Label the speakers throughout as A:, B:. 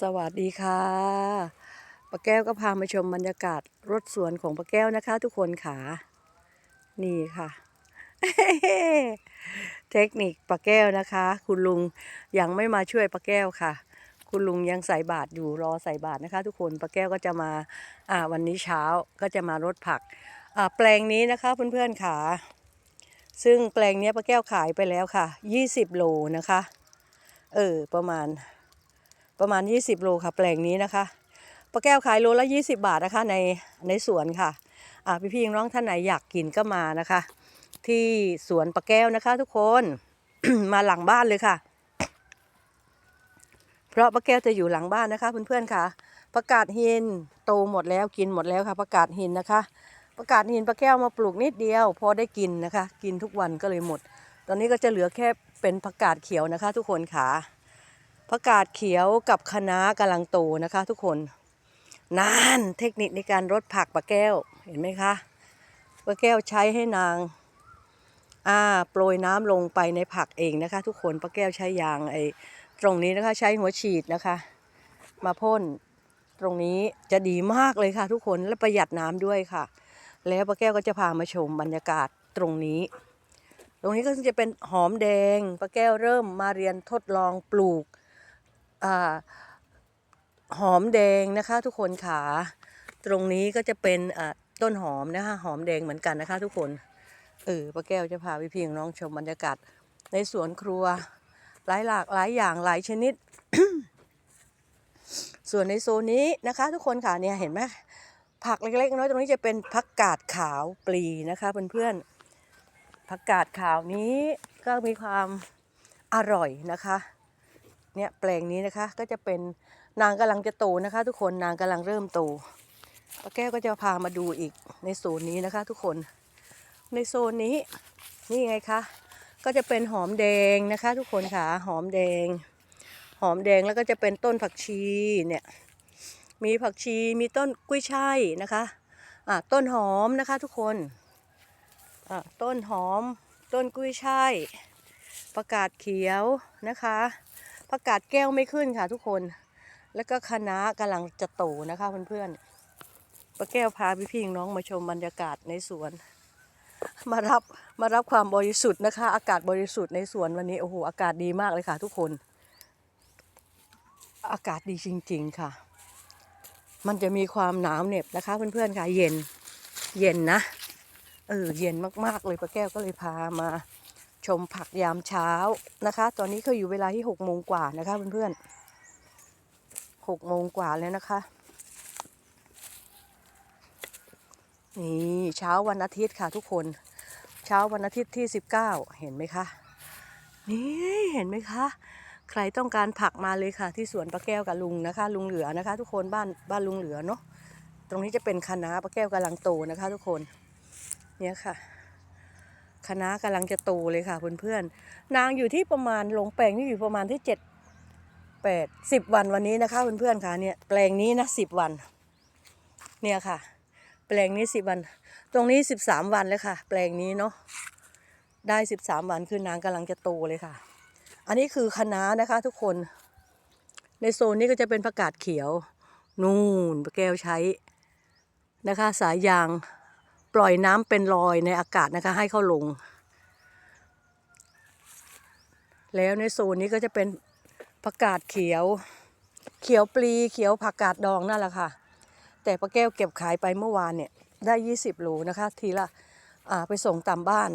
A: สวัสดีค่ะป้าแก้วก็พามาชมบรรยากาศรถสวนของป้าแก้วนะคะ ทุกคนค่ะ นี่ค่ะ เทคนิคป้าแก้วนะคะ คุณลุงยังไม่มาช่วยป้าแก้วค่ะ คุณลุงยังใส่บาตรอยู่รอใส่บาตรนะคะ ทุกคนป้าแก้วก็จะมาอ่าวันนี้เช้าก็จะมารถผักอ่าแปลงนี้นะคะเพื่อนๆค่ะ ซึ่งแปลงนี้ป้าแก้วขายไปแล้วค่ะ 20 โลนะคะ เออประมาณ ประมาณ 20 โลค่ะ แปลงนี้นะคะป้าแก้วขายโลละ 20 บาทนะคะในในสวนค่ะอ่าพี่พี่น้องท่านไหนอยากกินก็มานะคะ ที่สวนป้าแก้วนะคะ ทุกคนมาหลังบ้านเลยค่ะ เพราะป้าแก้วจะอยู่หลังบ้านนะคะ เพื่อนๆค่ะประกาศหินโตหมดแล้วกินหมดแล้วค่ะประกาศหินนะคะประกาศหินป้าแก้วมาปลูกนิดเดียว พอได้กินนะคะ กินทุกวันก็เลยหมด ตอนนี้ก็จะเหลือแค่เป็นผักกาดเขียวนะคะ ทุกคนค่ะ ผักกาดเขียวกับคะน้ากำลังโตนะคะ ทุกคนนั่นเทคนิคในการรดผักปลาแก้วเห็นไหมคะปลาแก้วใช้ให้นางอ่าโปรยน้ำลงไปในผักเองนะคะ ทุกคนปลาแก้วใช้ยางไอ้ตรงนี้นะคะ ใช้หัวฉีดนะคะ มาพ่นตรงนี้จะดีมากเลยค่ะ ทุกคนและประหยัดน้ำด้วยค่ะ แล้วปลาแก้วก็จะพามาชมบรรยากาศตรงนี้ ตรงนี้ก็จะเป็นหอมแดงปลาแก้วเริ่มมาเรียนทดลองปลูก หอมแดงนะคะทุกคนขาตรงนี้ก็จะเป็นต้นหอมนะคะหอมแดงเหมือนกันนะคะ ทุกคนเออป้าแก้วจะพาพี่พี่น้องชมบรรยากาศในสวนครัวหลายหลากหลายอย่างหลายชนิด ส่วนในโซนนี้นะคะ ทุกคนค่ะเนี่ยเห็นไหมผักเล็กๆน้อยตรงนี้จะเป็นผักกาดขาวปลีนะคะเพื่อนๆผักกาดขาวนี้ก็มีความอร่อยนะคะ เนี่ยแปลงนี้นะคะ ก็จะเป็นนางกำลังจะโตนะคะ ทุกคนนางกำลังเริ่มโตป้าแก้วก็จะพามาดูอีกในโซนนี้นะคะ ทุกคนในโซนนี้นี่ไงคะก็จะเป็นหอมแดงนะคะ ทุกคนค่ะหอมแดง หอมแดงแล้วก็จะเป็นต้นผักชีเนี่ยมีผักชีมีต้นกุ้ยช่ายนะคะอ่าต้นหอมนะคะ ทุกคนอ่าต้นหอม ต้นกุ้ยช่ายประกาศเขียวนะคะ ผักกาดแก้วไม่ขึ้นค่ะทุกคน แล้วก็คะน้ากำลังจะโตนะคะเพื่อนๆป้าแก้วพาพี่ๆน้องมาชมบรรยากาศในสวน มารับมารับความบริสุทธิ์นะคะ อากาศบริสุทธิ์ในสวนวันนี้โอ้โหอากาศดีมากเลยค่ะ ทุกคน อากาศดีจริง ๆค่ะ มันจะมีความหนาวเหน็บนะคะ เพื่อนๆค่ะ เย็นเย็นนะเออเย็นมากๆเลยป้าแก้วก็เลยพามา ชมผักยามเช้านะคะ ตอนนี้เขาอยู่เวลาที่หกโมงกว่านะคะเพื่อนๆหกโมงกว่าแล้วนะคะนี่เช้าวันอาทิตย์ค่ะทุกคน เช้าวันอาทิตย์ที่สิบเก้าเห็นไหมคะนี่เห็นไหมคะ ใครต้องการผักมาเลยค่ะ ที่สวนป้าแก้วกับลุงนะคะ ลุงเหลือนะคะ ทุกคนบ้านบ้านลุงเหลือเนาะตรงนี้จะเป็นคะน้าป้าแก้วกำลังโตนะคะ ทุกคนเนี่ยค่ะ คณะกำลังจะโตเลยค่ะเพื่อนๆนางอยู่ที่ประมาณลงแปลงนี่อยู่ประมาณที่เจ็ดแปดสิบวันวันนี้นะคะเพื่อนๆค่ะเนี่ยแปลงนี้นะสิบวัน เนี่ยค่ะ แปลงนี้สิบวัน ตรงนี้สิบสามวันเลยค่ะ แปลงนี้เนาะได้สิบสามวันคือนางกำลังจะโตเลยค่ะ อันนี้คือคณะนะคะทุกคน ในโซนนี้ก็จะเป็นผักกาดเขียว นู่นแก้วใช้นะคะ สายยาง ปล่อยน้ำเป็นรอยในอากาศนะคะ ให้เข้าลง แล้วในโซนนี้ก็จะเป็นผักกาดเขียว เขียวปลีเขียวผักกาดดองนั่นแหละค่ะ แต่ป้าแก้วเก็บขายไปเมื่อวานเนี่ย ได้ 20โลนะคะ ทีละอ่าไปส่งตามบ้าน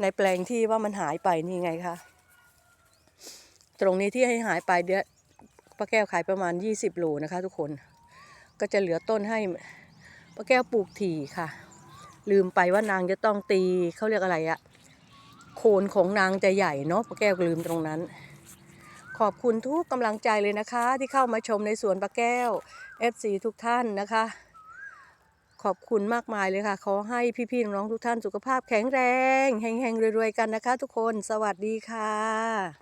A: ในแปลงที่ว่ามันหายไปนี่ไงคะตรงนี้ที่ให้หายไปเดี๋ยวป้าแก้วขายประมาณ 20โลนะคะ ทุกคน ก็จะเหลือต้นให้ ป้าแก้วปลูกถี่ค่ะ ลืมไปว่านางจะต้องตีเขาเรียกอะไรอะโคนของนางจะใหญ่เนาะป้าแก้วลืมตรงนั้น ขอบคุณทุกกำลังใจเลยนะคะ ที่เข้ามาชมในสวนป้าแก้ว FC ทุกท่านนะคะ ขอบคุณมากมายเลยค่ะ ขอให้พี่ๆน้องๆทุกท่านสุขภาพแข็งแรงแห่งๆรวยๆกันนะคะ ทุกคนสวัสดีค่ะ